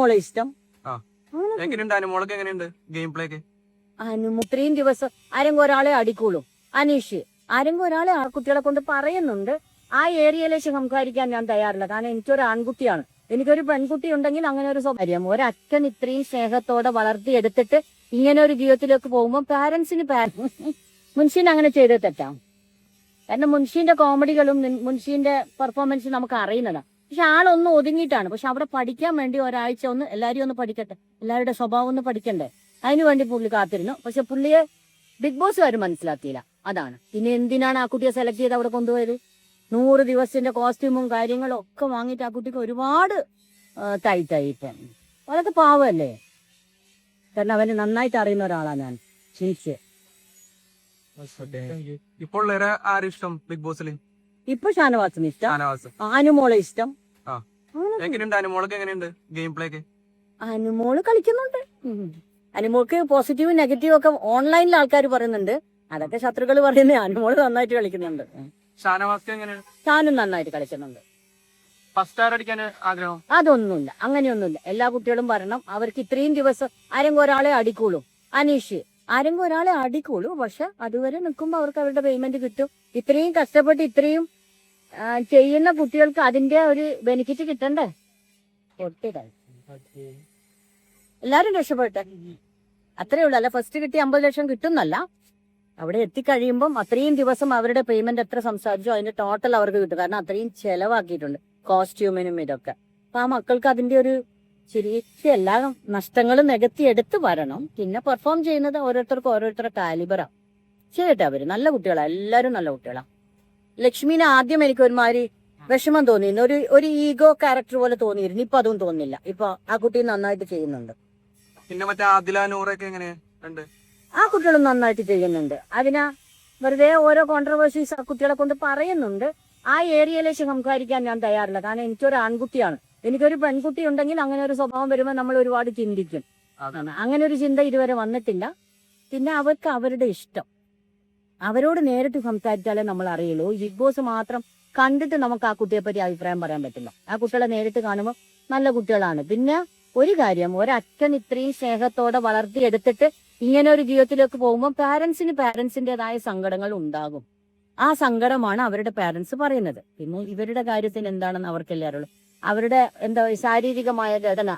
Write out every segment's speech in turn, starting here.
മോളെ ഇഷ്ടം. എങ്ങനെയുണ്ട് അനുമോളൊക്കെ എങ്ങനെയുണ്ട്? ഗെയിം പ്ലേ ഒക്കെ? അനു ഇത്രയും ദിവസം ആരെങ്കിലും ഒരാളെ അടിക്കുള്ളൂ അനീഷ് ആരെങ്കിലും ഒരാളെ ആ കുട്ടികളെ കൊണ്ട് പറയുന്നുണ്ട്. ആ ഏരിയയിലേക്ക് സംസാരിക്കാൻ ഞാൻ തയ്യാറില്ല. കാരണം എനിക്കൊരു ആൺകുട്ടിയാണ്. എനിക്കൊരു പെൺകുട്ടി ഉണ്ടെങ്കിൽ അങ്ങനെ ഒരു സ്വകാര്യം. ഒരച്ഛൻ ഇത്രയും സ്നേഹത്തോടെ വളർത്തിയെടുത്തിട്ട് ഇങ്ങനെ ഒരു ജീവിതത്തിലേക്ക് പോകുമ്പോൾ പാരന്റ്സിന് മുൻഷീൻ അങ്ങനെ ചെയ്ത് തെറ്റാം. കാരണം മുൻഷീന്റെ കോമഡികളും മുൻഷീന്റെ പെർഫോമൻസും നമുക്ക് അറിയുന്നതാണ് പക്ഷെ ആളൊന്ന് ഒതുങ്ങിയിട്ടാണ്. പക്ഷെ അവിടെ പഠിക്കാൻ വേണ്ടി ഒരാഴ്ച ഒന്ന് എല്ലാവരും ഒന്ന് പഠിക്കട്ടെ. എല്ലാവരുടെ സ്വഭാവം ഒന്ന് പഠിക്കണ്ടേ. അതിനു വേണ്ടി പുള്ളി കാത്തിരുന്നു. പക്ഷെ പുള്ളിയെ ബിഗ് ബോസ് കാര് മനസ്സിലാക്കിയില്ല. അതാണ്. പിന്നെ എന്തിനാണ് ആ കുട്ടിയെ സെലക്ട് ചെയ്ത് അവിടെ കൊണ്ടുപോയത്? നൂറ് ദിവസത്തിന്റെ കോസ്റ്റ്യൂമും കാര്യങ്ങളും ഒക്കെ വാങ്ങിയിട്ട് ആ കുട്ടിക്ക് ഒരുപാട് ടൈറ്റായിട്ട് അതൊക്കെ പാവല്ലേ കാരണം അവന് നന്നായിട്ട് അറിയുന്ന ഒരാളാണ് ഞാൻ. ക്ഷീണിച്ച് ഇപ്പോൾ ആരും ഇഷ്ടം ബിഗ് ബോസിൽ ഇപ്പൊ ഷാനവാസിന് ഇഷ്ടം? ഷാനവാസ്. അനുമോളെ ഇഷ്ടം? ആ. എങ്ങനെയുണ്ട് അനുമോളൊക്കെ എങ്ങനെയുണ്ട് ഗെയിം പ്ലേ ഒക്കെ അനുമോൾ കളിക്കുന്നുണ്ട്. ഉം. അനുമോൾക്ക് പോസിറ്റീവും നെഗറ്റീവും ഒക്കെ ഓൺലൈനിൽ ആൾക്കാർ പറയുന്നുണ്ട്. അതൊക്കെ ശത്രുക്കൾ പറയുന്നത് അനുമോൾ നന്നായിട്ട് കളിക്കുന്നുണ്ട്. ഉം. ഷാനവാസ്ക്ക് എങ്ങനെയാണ് താനും നന്നായിട്ട് കളിക്കുന്നുണ്ട്. ഫസ്റ്റ് അടിക്കാൻ ആഗ്രഹം? അതൊന്നുമില്ല. അങ്ങനെയൊന്നുമില്ല. എല്ലാ കുട്ടികളും പറയണം അവർക്ക് ഇത്രയും ദിവസം ആരെങ്കിലും ഒരാളെ അടിക്കുള്ളൂ. അനീഷ്. ആരെങ്കിലും ഒരാളെ അടിക്കുള്ളൂ. പക്ഷെ അതുവരെ നിൽക്കുമ്പോൾ അവർക്ക് അവരുടെ പേയ്മെന്റ് കിട്ടും. ഇത്രയും കഷ്ടപ്പെട്ട് ഇത്രയും ചെയ്യുന്ന കുട്ടികൾക്ക് അതിന്റെ ഒരു ബെനിഫിറ്റ് കിട്ടണ്ടേ? കൊടുത്തിടാ എല്ലാരും രക്ഷപ്പെട്ടെ അത്രേ ഉള്ളൂ. അല്ല ഫസ്റ്റ് കിട്ടി അമ്പത് ലക്ഷം കിട്ടുന്നല്ല. അവിടെ എത്തിക്കഴിയുമ്പം അത്രയും ദിവസം അവരുടെ പേയ്മെന്റ് എത്ര സംസാരിച്ചോ അതിന്റെ ടോട്ടൽ അവർക്ക് കിട്ടും. കാരണം അത്രയും ചെലവാക്കിയിട്ടുണ്ട്. കോസ്റ്റ്യൂമിനും ഇതൊക്കെ. അപ്പൊ ആ മക്കൾക്ക് അതിന്റെ ഒരു ശരിക്കും എല്ലാ നഷ്ടങ്ങളും നികത്തി എടുത്ത് വരണം. പിന്നെ പെർഫോം ചെയ്യുന്നത് ഓരോരുത്തർക്കും ഓരോരുത്തരുടെ കാലിബറാ ചെയ്യട്ടെ അവർ. നല്ല കുട്ടികളാ. എല്ലാരും നല്ല കുട്ടികളാ. ലക്ഷ്മിനെ ആദ്യം എനിക്ക് ഒരുമാതിരി വിഷമം തോന്നിയിരുന്നു. ഒരു ഒരു ഈഗോ ക്യാരക്ടർ പോലെ തോന്നിയിരുന്നു. ഇപ്പൊ അതും തോന്നില്ല. ഇപ്പൊ ആ കുട്ടി നന്നായിട്ട് ചെയ്യുന്നുണ്ട്. പിന്നെ മറ്റേ ആദില നൂറൊക്കെ ആ കുട്ടികളും നന്നായിട്ട് ചെയ്യുന്നുണ്ട്. അതിനാ വെറുതെ ഓരോ കോൺട്രവേഴ്സീസ് ആ കുട്ടികളെ കൊണ്ട് പറയുന്നുണ്ട്. ആ ഏരിയയിലേക്ക് സംസാരിക്കാൻ ഞാൻ തയ്യാറില്ല. കാരണം എനിക്കൊരു ആൺകുട്ടിയാണ്. എനിക്കൊരു പെൺകുട്ടി ഉണ്ടെങ്കിൽ അങ്ങനെ ഒരു സ്വഭാവം വരുമ്പോൾ നമ്മൾ ഒരുപാട് ചിന്തിക്കും. അങ്ങനെ ഒരു ചിന്ത ഇതുവരെ വന്നിട്ടില്ല. പിന്നെ അവർക്ക് അവരുടെ ഇഷ്ടം. അവരോട് നേരിട്ട് സംസാരിച്ചാലേ നമ്മൾ അറിയുള്ളൂ ബിഗ് ബോസ് മാത്രം കണ്ടിട്ട് നമുക്ക് ആ കുട്ടിയെ പറ്റി അഭിപ്രായം പറയാൻ പറ്റില്ല. ആ കുട്ടികളെ നേരിട്ട് കാണുമ്പോൾ നല്ല കുട്ടികളാണ്. പിന്നെ ഒരു കാര്യം ഒരച്ഛൻ ഇത്രയും സ്നേഹത്തോടെ വളർത്തിയെടുത്തിട്ട് ഇങ്ങനെ ഒരു ജീവിതത്തിലേക്ക് പോകുമ്പോൾ പാരന്റ്സിന് പാരന്റ്സിന്റേതായ സങ്കടങ്ങൾ ഉണ്ടാകും. ആ സങ്കടമാണ് അവരുടെ പാരന്റ്സ് പറയുന്നത്. പിന്നെ ഇവരുടെ കാര്യത്തിൽ എന്താണെന്ന് അവർക്കല്ലേ അറിയുള്ളൂ. അവരുടെ എന്താ ശാരീരികമായ ഘടന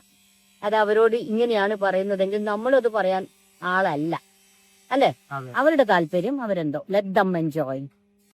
അത് അവരോട് ഇങ്ങനെയാണ് പറയുന്നതെങ്കിൽ നമ്മളത് പറയാൻ ആളല്ല. അല്ലെ? അവരുടെ താല്പര്യം അവരെന്തോ. Let them enjoy